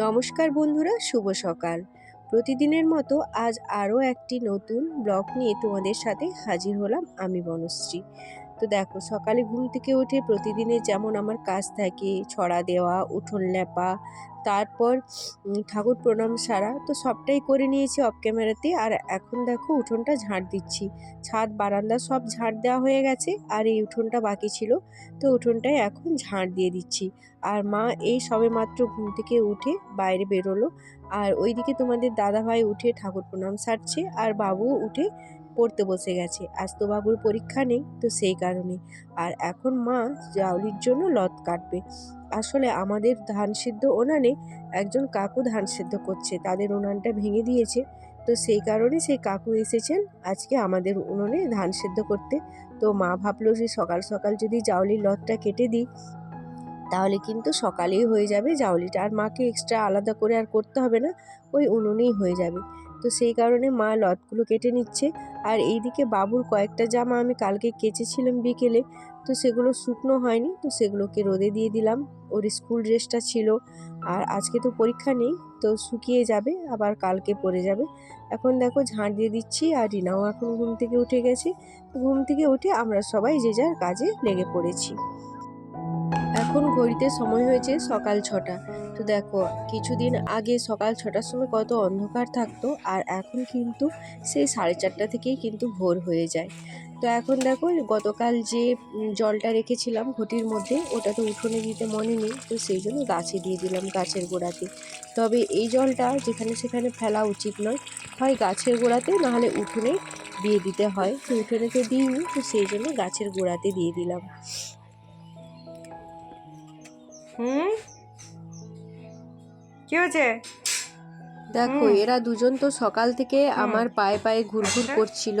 নমস্কার বন্ধুরা, শুভ সকাল। প্রতিদিনের মতো আজ আরও একটি নতুন ব্লগ নিয়ে তোমাদের সাথে হাজির হলাম আমি বনশ্রী। তো দেখো সকালে ঘুম থেকে উঠে প্রতিদিনে যেমন আমার কাজ থাকে, ছড়া দেওয়া, উঠোন লেপা, তারপর ঠাকুর প্রণাম সারা, তো সবটাই করে নিয়েছি অফ ক্যামেরাতে আর এখন দেখো উঠোনটা ঝাড় দিচ্ছি। ছাদ, বারান্দা সব ঝাড় দেওয়া হয়ে গেছে, আর এই উঠোনটা বাকি ছিল। তো উঠোনটাই এখন ঝাড় দিয়ে দিচ্ছি। আর মা এই সবে মাত্র ঘুম থেকে উঠে বাইরে বেরোলো। আর ওইদিকে তোমাদের দাদা ভাই উঠে ঠাকুর প্রণাম সারছে, আর বাবুও উঠে পড়তে বসে গেছে। আজ তো বাবুর পরীক্ষা নেই তো সেই কারণে। আর এখন মা জাউলির জন্য লত কাটবে। আসলে আমাদের ধান সিদ্ধ ওনানে একজন কাকু ধান সিদ্ধ করছে। তাদের উনানটা ভেঙে দিয়েছে। তো সেই কারণে সেই কাকু এসেছেন আজকে আমাদের উনুনে ধান সিদ্ধ করতে। তো মা ভাবলো যে সকাল সকাল যদি জাউলির লতটা কেটে দিই, তাহলে কিন্তু সকালেই হয়ে যাবে জাউলিটা আর মাকে এক্সট্রা আলাদা করে আর করতে হবে না, ওই উনুনেই হয়ে যাবে। তো সেই কারণে মা লতগুলো কেটে নিচ্ছে। আর এইদিকে বাবুর কয়েকটা জামা আমি কালকে কেচেছিলাম বিকেলে, তো সেগুলো শুকনো হয়নি, তো সেগুলোকে রোদে দিয়ে দিলাম। ওর স্কুল ড্রেসটা ছিল। আর আজকে তো পরীক্ষা নেই, তো শুকিয়ে যাবে, আবার কালকে পরে যাবে। এখন দেখো ঝাঁট দিয়ে দিচ্ছি আর রিনাও এখন ঘুম থেকে উঠে গেছে। ঘুম থেকে উঠে আমরা সবাই যে যার কাজে লেগে পড়েছি। এখন ঘড়িতে সময় হয়েছে সকাল ছটা। তো দেখো, কিছুদিন আগে সকাল ছটার সময় কত অন্ধকার থাকতো আর এখন কিন্তু সেই সাড়ে চারটা থেকেই কিন্তু ভোর হয়ে যায়। তো এখন দেখো, গতকাল যে জলটা রেখেছিলাম ঘটির মধ্যে, ওটা তো উঠোনে দিতে মনে নেই, তো সেই জন্য গাছে দিয়ে দিলাম গাছের গোড়াতে। তবে এই জলটা যেখানে সেখানে ফেলা উচিত নয়, হয় গাছের গোড়াতে, নাহলে উঠোনে দিয়ে দিতে হয়। তো উঠোনে তো দিইনি, তো সেই জন্য গাছের গোড়াতে দিয়ে দিলাম। হুম? কি হয়েছে? দেখো এরা দুজন তো সকাল থেকে আমার পায়ে পায়ে ঘুরঘুর আচ্ছা। করছিল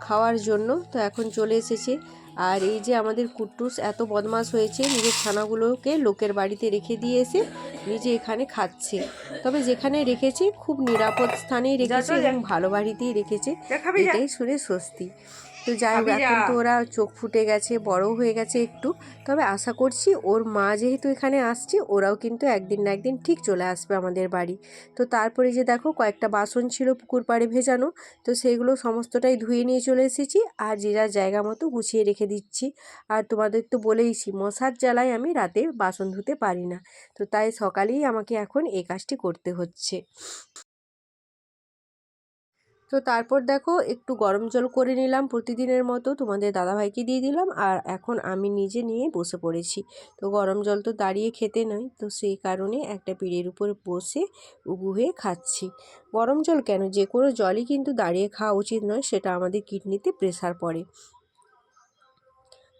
খাওয়ার জন্য তো এখন চলে এসেছে। আর এই যে আমাদের কুট্টুস এত বদমাস হয়েছে নিজের ছানাগুলোকে লোকের বাড়িতে রেখে দিয়ে এসে নিজে এখানে খাচ্ছে। তবে যেখানে রেখেছে খুব নিরাপদ স্থানেই রেখেছে। এবং ভালো বাড়িতেই রেখেছে। এটাই শুনে স্বস্তি। তো যাই হোক এখন তো ওরা চোখ ফুটে গেছে বড় হয়ে গেছে একটু। তবে আশা করছি ওর মা যেহেতু এখানে আসছে ওরাও কিন্তু একদিন না একদিন ঠিক চলে আসবে আমাদের বাড়ি। তো তারপরে যে দেখো কয়েকটা বাসন ছিল পুকুর পাড়ে ভেজানো তো সেইগুলো সমস্তটাই ধুয়ে নিয়ে চলে এসেছি আর যে যার জায়গা মতো গুছিয়ে রেখে দিচ্ছি। আর তোমাদের তো বলেইছি মশার জ্বালায় আমি রাতে বাসন ধুতে পারি না। তো তাই সকালেই আমাকে এখন এই কাজটি করতে হচ্ছে। তো তারপর দেখো একটু গরম জল করে নিলাম প্রতিদিনের মতো, তোমাদের দাদাভাইকে দিয়ে দিলাম আর এখন আমি নিজে নিয়ে বসে পড়েছি। তো গরম জল তো দাঁড়িয়ে খেতে নয়, তো সেই কারণে একটা পিড়ের উপর বসে উবু হয়ে খাচ্ছি। গরম জল কেন? যে কোনো জলই কিন্তু দাঁড়িয়ে খাওয়া উচিত নয়, সেটা আমাদের কিডনিতে প্রেসার পড়ে।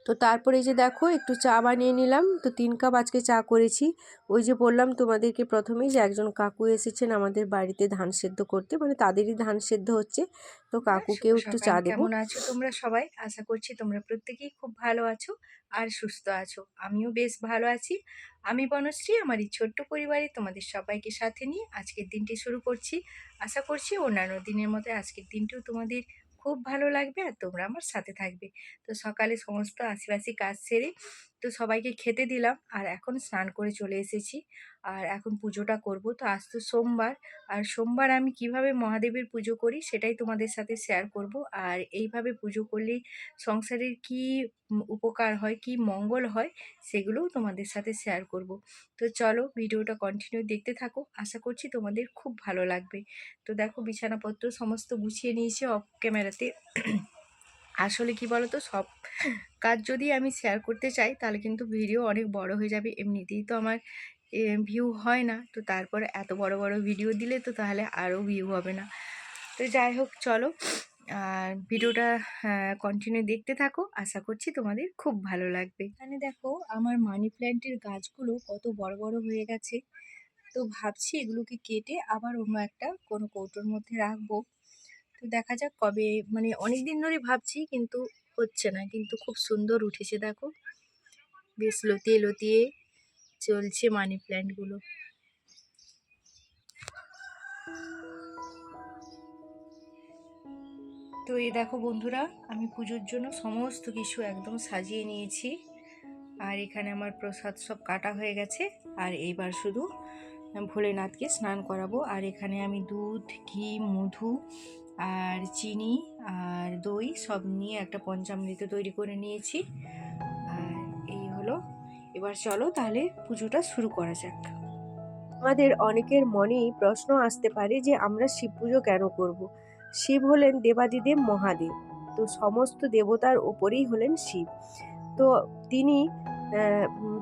তো তারপরে এই যে দেখো একটু চা বানিয়ে নিলাম। তো তিন কাপ আজকে চা করেছি। ওই যে বললাম তোমাদেরকে প্রথমেই যে একজন কাকু এসেছেন আমাদের বাড়িতে ধান সেদ্ধ করতে মানে তাদেরই ধান সেদ্ধ হচ্ছে। তো কাকুকেও একটু চা দেবো। কেমন আছো তোমরা সবাই? আশা করছি তোমরা প্রত্যেকেই খুব ভালো আছো আর সুস্থ আছো। আমিও বেশ ভালো আছি। আমি বনশ্রী আমার এই ছোট্ট পরিবারে তোমাদের সবাইকে সাথে নিয়ে আজকের দিনটি শুরু করছি। আশা করছি অন্যান্য দিনের মতো আজকের দিনটিও তোমাদের খুব ভালো লাগবে আর তোমরা আমার সাথে থাকবে। তো সকালে সমস্ত আশিবাসি কাজ সেরে তো সবাইকে খেতে দিলাম। আর এখন স্নান করে চলে এসেছি। আর এখন পুজোটা করব। তো আজ তো সোমবার। আর সোমবার আমি কীভাবে মহাদেবের পুজো করি সেটাই তোমাদের সাথে শেয়ার করব। আর এইভাবে পুজো করলে সংসারের কি উপকার হয়, কি মঙ্গল হয়, সেগুলোও তোমাদের সাথে শেয়ার করব। তো চলো ভিডিওটা কন্টিনিউ দেখতে থাকো। আশা করছি তোমাদের খুব ভালো লাগবে। তো দেখো বিছানাপত্র সমস্ত গুছিয়ে নিয়েছে অফ ক্যামেরাতে আসলে কি বলতো? সব কাজ যদি আমি শেয়ার করতে চাই, তাহলে কিন্তু ভিডিও অনেক বড় হয়ে যাবে। এমনিতেই তো আমার ভিউ হয় না। তো তারপরে এত বড় বড় ভিডিও দিলে তো তাহলে আরও ভিউ হবে না। তো যাই হোক, চলো। আর ভিডিওটা কন্টিনিউ দেখতে থাকো। আশা করছি তোমাদের খুব ভালো লাগবে। এখানে দেখো, আমার মানি প্ল্যান্টের গাছগুলো কত বড় বড় হয়ে গেছে। তো ভাবছি এগুলোকে কেটে আবার অন্য একটা কোনো কৌটোর মধ্যে রাখব। তো দেখা যাক কবে মানে অনেক দিন ধরে ভাবছি কিন্তু হচ্ছে না, কিন্তু খুব সুন্দর উঠেছে দেখো। বেশ লতিয়ে লতিয়ে চলছে মানি প্ল্যান্টগুলো তো এই দেখো বন্ধুরা, আমি পুজোর জন্য সমস্ত কিছু একদম সাজিয়ে নিয়েছি। আর এখানে আমার প্রসাদ সব কাটা হয়ে গেছে। আর এইবার শুধু ভোলেনাথকে স্নান করাবো। আর এখানে আমি দুধ, ঘি, মধু আর চিনি আর দই সব নিয়ে একটা পঞ্চামৃত তৈরি করে নিয়েছি। আর এই হলো। এবার চলো তাহলে পুজোটা শুরু করা যাক। আমাদের অনেকের মনেই প্রশ্ন আসতে পারে যে আমরা শিব পুজো কেন করব। শিব হলেন দেবাদিদেব মহাদেব। তো সমস্ত দেবতার ওপরেই হলেন শিব। তো তিনি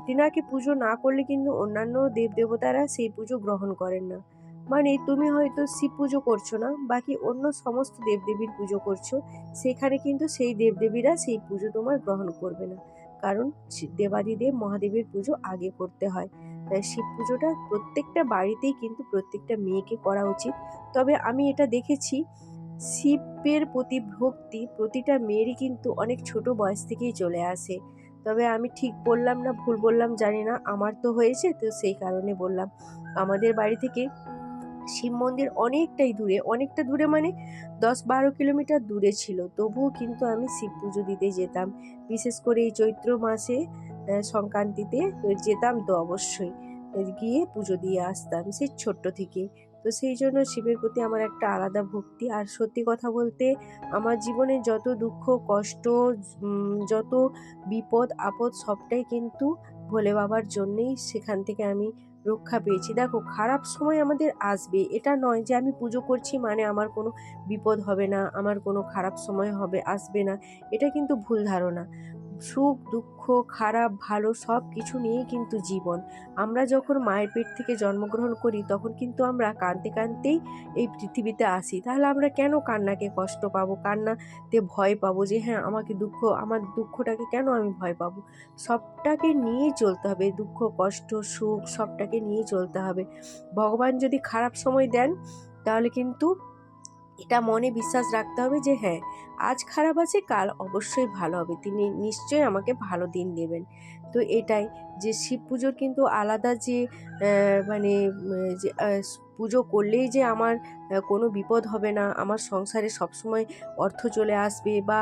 তিনাকে পুজো না করলে কিন্তু অন্যান্য দেব দেবতারা সেই পুজো গ্রহণ করেন না। মানে তুমি হয়তো শিব পুজো করছ না, বাকি অন্য সমস্ত দেবদেবীর পুজো করছ, সেখানে কিন্তু সেই দেবদেবীরা সেই পুজো তোমার গ্রহণ করবে না। কারণ দেবাদিদেব মহাদেবের পুজো আগে করতে হয়। তাই শিব পুজোটা প্রত্যেকটা বাড়িতেই কিন্তু প্রত্যেকটা মেয়েকে করা উচিত। তবে আমি এটা দেখেছি, শিবের প্রতি ভক্তি প্রতিটা মেয়েরই কিন্তু অনেক ছোট বয়স থেকেই চলে আসে। তবে আমি ঠিক বললাম না, ভুল বললাম জানি না, আমার তো হয়েছে, তো সেই কারণে বললাম। আমাদের বাড়ি থেকে শিব মন্দির অনেকটাই দূরে, অনেকটা দূরে মানে দশ বারো কিলোমিটার দূরে ছিল। তবুও কিন্তু আমি শিব পুজো দিতে যেতাম। বিশেষ করে এই চৈত্র মাসে সংক্রান্তিতে যেতাম তো অবশ্যই। গিয়ে পুজো দিয়ে আসতাম সেই ছোট্ট থেকে। তো সেই জন্য শিবের প্রতি আমার একটা আলাদা ভক্তি। আর সত্যি কথা বলতে, আমার জীবনে যত দুঃখ, কষ্ট যত বিপদ, আপদ সবটাই কিন্তু ভোলে বাবার জন্যেই সেখান থেকে আমি রক্ষা পেয়েছি। দেখো, খারাপ সময় আমাদের আসবে। এটা নয় যে আমি পুজো করছি মানে আমার কোনো বিপদ হবে না, আমার কোনো খারাপ সময় হবে, আসবে না। এটা কিন্তু ভুল ধারণা। সুখ, দুঃখ, খারাপ, ভালো সব কিছু নিয়েই কিন্তু জীবন। আমরা যখন মায়ের পেট থেকে জন্মগ্রহণ করি, তখন কিন্তু আমরা কাঁদতে কাঁদতেই এই পৃথিবীতে আসি। তাহলে আমরা কেন কান্নাকে কষ্ট পাবো? কান্নাতে ভয় পাবো যে হ্যাঁ আমাকে দুঃখ, আমার দুঃখটাকে কেন আমি ভয় পাবো? সবটাকে নিয়েই চলতে হবে। দুঃখ, কষ্ট, সুখ সবটাকে নিয়ে চলতে হবে। ভগবান যদি খারাপ সময় দেন, তাহলে কিন্তু এটা মনে বিশ্বাস রাখতে হবে যে হ্যাঁ আজ খারাপ আছে, কাল অবশ্যই ভালো হবে। তিনি নিশ্চয়ই আমাকে ভালো দিন দেবেন। তো এটাই যে শিব পুজোর কিন্তু আলাদা যে মানে যে পুজো করলেই যে আমার কোনো বিপদ হবে না। আমার সংসারে সবসময় অর্থ চলে আসবে বা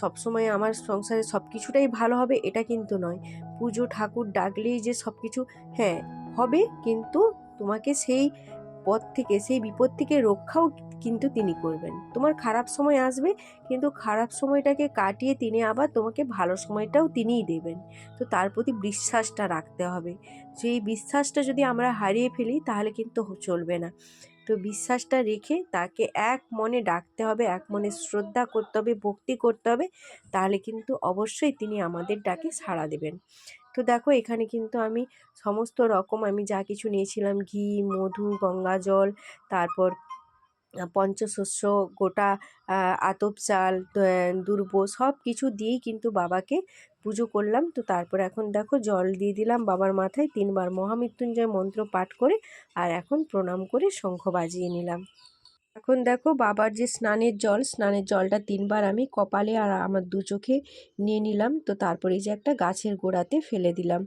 সবসময় আমার সংসারে সব কিছুটাই ভালো হবে, এটা কিন্তু নয়। পুজো ঠাকুর ডাকলেই যে সব কিছু হ্যাঁ হবে, কিন্তু তোমাকে সেই পথ থেকে, সেই বিপদ থেকে রক্ষাও কিন্তু তিনি করবেন। তোমার খারাপ সময় আসবে, কিন্তু খারাপ সময়টাকে কাটিয়ে তিনি আবার তোমাকে ভালো সময়টাও তিনিই দেবেন। তো তার প্রতি বিশ্বাসটা রাখতে হবে। সেই বিশ্বাসটা যদি আমরা হারিয়ে ফেলি, তাহলে কিন্তু চলবে না। তো বিশ্বাসটা রেখে তাকে এক মনে ডাকতে হবে, এক মনে শ্রদ্ধা করতে হবে, ভক্তি করতে হবে, তাহলে কিন্তু অবশ্যই তিনি আমাদের ডাকে সাড়া দেবেন। তো দেখো এখানে কিন্তু আমি সমস্ত রকম আমি যা কিছু নিয়েছিলাম, ঘি, মধু, গঙ্গা জল, তারপর পঞ্চশস্য, গোটা আতপ চাল দুর্ব সব কিছু দিয়েই কিন্তু বাবাকে পুজো করলাম। তো তারপর এখন দেখো জল দিয়ে দিলাম বাবার মাথায়, তিনবার মহামৃত্যুঞ্জয় মন্ত্র পাঠ করে আর এখন প্রণাম করে শঙ্খ বাজিয়ে নিলাম। এখন দেখো বাবার যে স্নানের জল, স্নানের জলটা তিনবার আমি কপালে আর আমার দু চোখে নিয়ে নিলাম। তো তারপরে যে একটা গাছের গোড়াতে ফেলে দিলাম।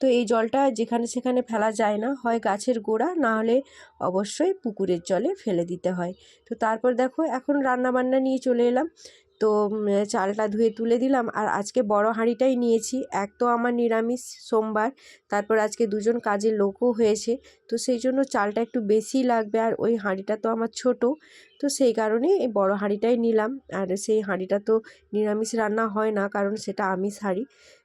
তো এই জলটা যেখানে সেখানে ফেলা যায় না, হয় গাছের গোড়া, না হলে অবশ্যই পুকুরের জলে ফেলে দিতে হয়। তো তারপর দেখো এখন রান্না বান্না নিয়ে চলে এলাম। তো চালটা ধুয়ে তুলে দিলাম। আর আজকে বড় হাঁড়িটাই নিয়েছি। এক তো আমার নিরামিষ সোমবার, তারপর আজকে দুজন কাজে লোকও হয়েছে। তো সেই জন্য চালটা একটু বেশি লাগবে। আর ওই হাঁড়িটা তো আমার ছোট, তো সেই কারণে এই বড় হাঁড়িটাই নিলাম। আর সেই হাঁড়িটা তো নিরামিষ রান্না হয় না, কারণ সেটা আমিষ হাঁড়ি।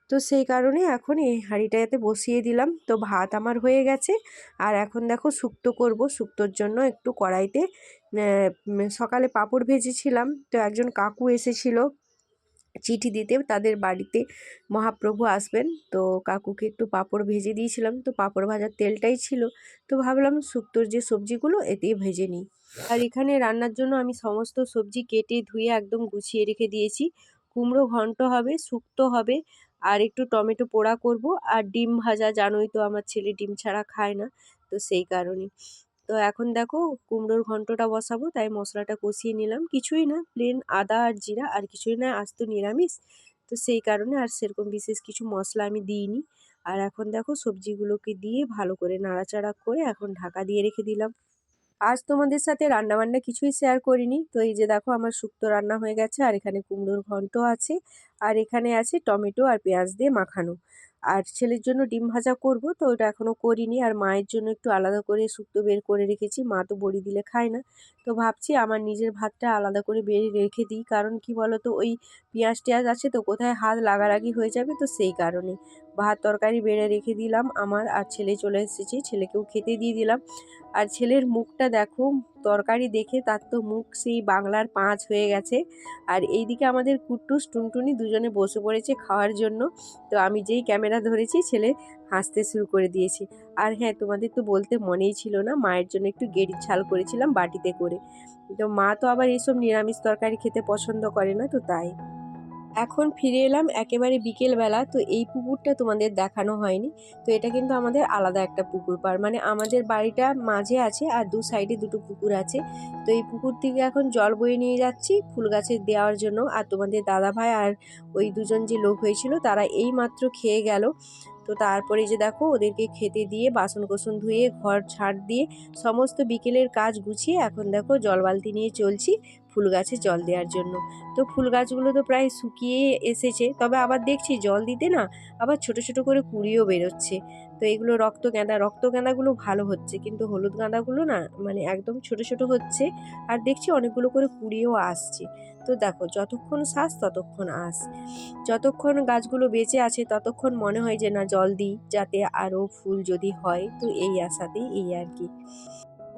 তো সেই কারণে এখন এই হাঁড়িটাতে বসিয়ে দিলাম। তো ভাত আমার হয়ে গেছে। আর এখন দেখো শুক্তো করব। শুক্তোর জন্য একটু কড়াইতে সকালে পাঁপড় ভেজেছিলাম। তো একজন কাকু এসেছিল চিঠি দিতে। তাদের বাড়িতে মহাপ্রভু আসবেন। তো কাকুকে একটু পাঁপড় ভেজে দিয়েছিলাম। তো পাঁপড় ভাজার তেলটাই ছিল। তো ভাবলাম শুক্তোর যে সবজিগুলো, এতেই ভেজে নিই। আর এখানে রান্নার জন্য আমি সমস্ত সবজি কেটে ধুয়ে একদম গুছিয়ে রেখে দিয়েছি। কুমড়ো ঘন্ট হবে, শুক্তো হবে। আর একটু টমেটো পোড়া করব। আর ডিম ভাজা জানোই তো আমার ছেলে ডিম ছাড়া খায় না, তো সেই কারণে। তো এখন দেখো কুমড়োর ঘন্টটা বসাবো, তাই মশলাটা কষিয়ে নিলাম। কিছুই না প্লেন আদা আর জিরা, আর কিছুই না আজ তো নিরামিষ। তো সেই কারণে আর সেরকম বিশেষ কিছু মশলা আমি দিইনি। আর এখন দেখো সবজিগুলোকে দিয়ে ভালো করে নাড়াচাড়া করে এখন ঢাকা দিয়ে রেখে দিলাম। আজ তোমাদের সাথে রান্নাবান্না কিছুই শেয়ার করিনি। তো এই যে দেখো আমার শুক্তো রান্না হয়ে গেছে, আর এখানে কুমড়োর ঘন্ট আছে। আর এখানে আছে টমেটো আর পেঁয়াজ দিয়ে মাখানো। আর ছেলের জন্য ডিম ভাজা করব, তো ওটা এখনও করিনি। আর মায়ের জন্য একটু আলাদা করে শুক্তো বের করে রেখেছি, মা তো বড়ি দিলে খায় না। তো ভাবছি আমার নিজের ভাতটা আলাদা করে বেড়ে রেখে দিই, কারণ কি বলো তো ওই পেঁয়াজ টেয়াজ আছে তো, কোথায় হাত লাগালাগি হয়ে যাবে তো সেই কারণে। ভাত তরকারি বেড়ে রেখে দিলাম আমার, আর ছেলে চলে এসেছে, ছেলেকেও খেতে দিয়ে দিলাম। আর ছেলের মুখটা দেখো তরকারি দেখে তার তো মুখ সেই বাংলার পাঁচ হয়ে গেছে। আর এইদিকে আমাদের কুট্টুস, টুনটুনি দুজনে বসে পড়েছে খাওয়ার জন্য। তো আমি যেই ক্যামেরা ধরেছি, ছেলে হাসতে শুরু করে দিয়েছি। আর হ্যাঁ তোমাদের তো বলতে মনেই ছিল না, মায়ের জন্য একটু গেড়ির ছাল করেছিলাম বাটিতে করে। তো মা তো আবার এইসব নিরামিষ তরকারি খেতে পছন্দ করে না, তো তাই। এখন ফিরে এলাম একেবারে বিকেলবেলা, তো এই পুকুরটা তোমাদের দেখানো হয়নি। তো এটা কিন্তু আমাদের আলাদা একটা পুকুর পার মানে আমাদের বাড়িটা মাঝে আছে আর দু সাইডে দুটো পুকুর আছে। তো এই পুকুর থেকে এখন জল বয়ে নিয়ে যাচ্ছি, ফুল গাছে দেওয়ার জন্য। আর তোমাদের দাদা ভাই আর ওই দুজন যে লোক হয়েছিল, তারা এই মাত্র খেয়ে গেল। তো তারপরে যে দেখো, ওদেরকে খেতে দিয়ে বাসন কোসন ধুয়ে, ঘর ছাড় দিয়ে, সমস্ত বিকেলের কাজ গুছিয়ে এখন দেখো জল বালতি নিয়ে চলছি। ফুল গাছে জল দেওয়ার জন্য। তো ফুল গাছগুলো তো প্রায় শুকিয়ে এসেছে, তবে আবার দেখছি জল দিতে না আবার ছোট ছোট করে কুড়িও বেরোচ্ছে। তো এগুলো রক্ত গাঁদা, রক্ত গাঁদাগুলো ভালো হচ্ছে, কিন্তু হলুদ গাঁদাগুলো না মানে একদম ছোট ছোট হচ্ছে আর দেখছি অনেকগুলো করে কুড়িয়েও আসছে। তো দেখো, যতক্ষণ শ্বাস ততক্ষণ আস। যতক্ষণ গাছগুলো বেঁচে আছে ততক্ষণ মনে হয় যে না জল দিই, যাতে আরও ফুল যদি হয়, তো এই আশাতেই এই আর কি।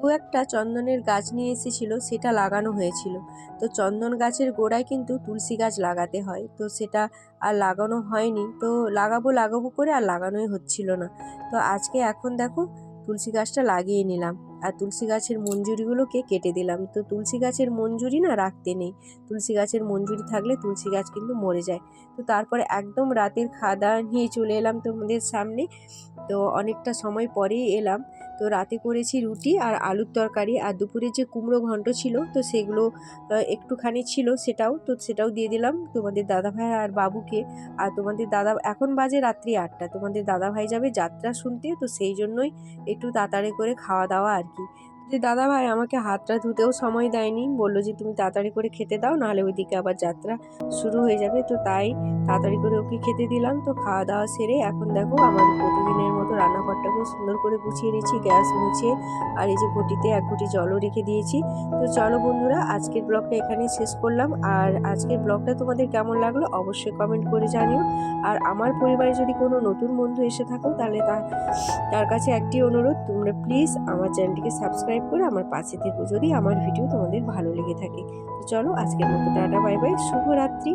ও একটা চন্দনের গাছ নিয়ে এসেছিল, সেটা লাগানো হয়েছিল। তো চন্দন গাছের গোড়ায় কিন্তু তুলসী গাছ লাগাতে হয়। তো সেটা আর লাগানো হয়নি। তো লাগাবো লাগাবো করে আর লাগানোই হচ্ছিল না। তো আজকে এখন দেখো তুলসী গাছটা লাগিয়ে নিলাম। আর তুলসী গাছের মঞ্জুরিগুলোকে কেটে দিলাম। তো তুলসী গাছের মঞ্জুরি না রাখতে নেই। তুলসী গাছের মঞ্জুরি থাকলে তুলসী গাছ কিন্তু মরে যায়। তো তারপরে একদম রাতের খাওয়া দাওয়া নিয়ে চলে এলাম তোমাদের সামনে। তো অনেকটা সময় পরেই এলাম। তো রাতে করেছি রুটি আর আলুর তরকারি আর দুপুরে যে কুমড়ো ঘন্ট ছিল, তো সেগুলো একটুখানি ছিল সেটাও, তো সেটাও দিয়ে দিলাম তোমাদের দাদাভাই আর বাবুকে। আর তোমাদের দাদা, এখন বাজে রাত্রি আটটা, তোমাদের দাদাভাই যাবে যাত্রা শুনতে, তো সেই জন্যই একটু তাড়াতাড়ি করে খাওয়া দাওয়া আর কি। যে দাদা ভাই আমাকে হাতটা ধুতেও সময় দেয়নি। বলল যে, তুমি তাড়াতাড়ি করে খেতে দাও, নাহলে ওইদিকে আবার যাত্রা শুরু হয়ে যাবে। তো তাই তাড়াতাড়ি করে ওকে খেতে দিলাম। তো খাওয়া দাওয়া সেরে এখন দেখো আমার প্রতিদিনের মতো রান্নাঘরটাকেও সুন্দর করে গুছিয়ে নিয়েছি গ্যাস মুছে আর এই যে ঘটিতে এক ঘটি জলও রেখে দিয়েছি। তো চলো বন্ধুরা, আজকের ব্লগটা এখানেই শেষ করলাম। আর আজকের ব্লগটা তোমাদের কেমন লাগল অবশ্যই কমেন্ট করে জানিও। আর আমার পরিবারে যদি কোনো নতুন বন্ধু এসে থাকো, তাহলে তার কাছে একটি অনুরোধ, তোমরা প্লিজ আমার চ্যানেলটিকে সাবস্ক্রাইব করে আমার পাশে থেকো যদি আমার ভিডিও তোমাদের ভালো লেগে থাকে। তো চলো আজকের মতো টাটা, বাই বাই, শুভরাত্রি।